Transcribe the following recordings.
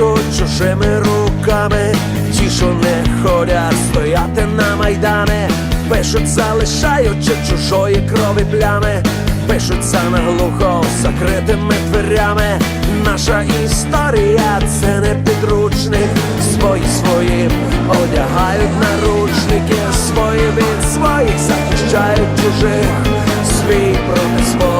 пишуть чужими руками, ті, що не ходять стояти на майдани, пишуть, залишаючи чужої крові плями, пишуть за наглухо закритими дверями. Наша історія це не підручник, свої свої одягають наручники, свої від своїх захищають чужих, свій проти свого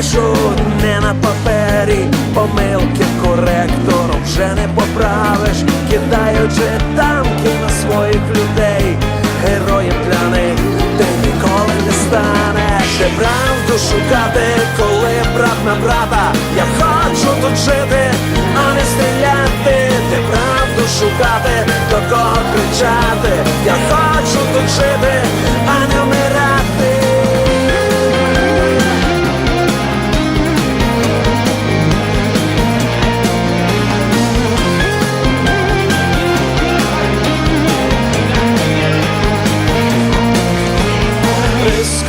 Історію не на папері, помилки коректором вже не поправиш, кидаючи танки на своїх людей, героєм для них ти ніколи не станеш. Де правду шукати, коли брат на брата. Я хочу тут жити, а не стріляти. Де правду шукати, до кого кричати. Я хочу тут жити,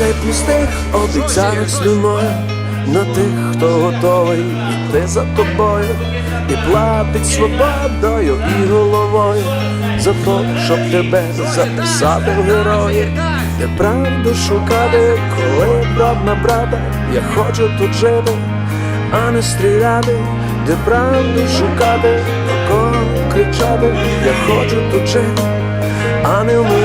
Прискай пустих обіцянок слюною на тих, хто готовий йти за тобою і платить свободою і головою за то, щоб тебе записати в герої, де правду шукати, коли брат на я хочу тут жити, а не стріляти, де правду шукати, кричати, я хочу тут жити а не